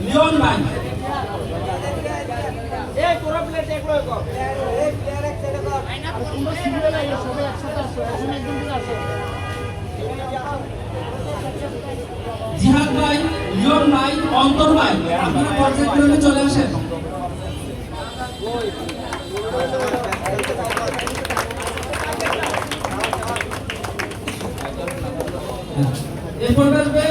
Leone ভাই। জিহাদ ভাই লিওন ভাই অন্তর ভাই আপনারা পর্যায়ক্রমে চলে আসেন। এরপর আসবে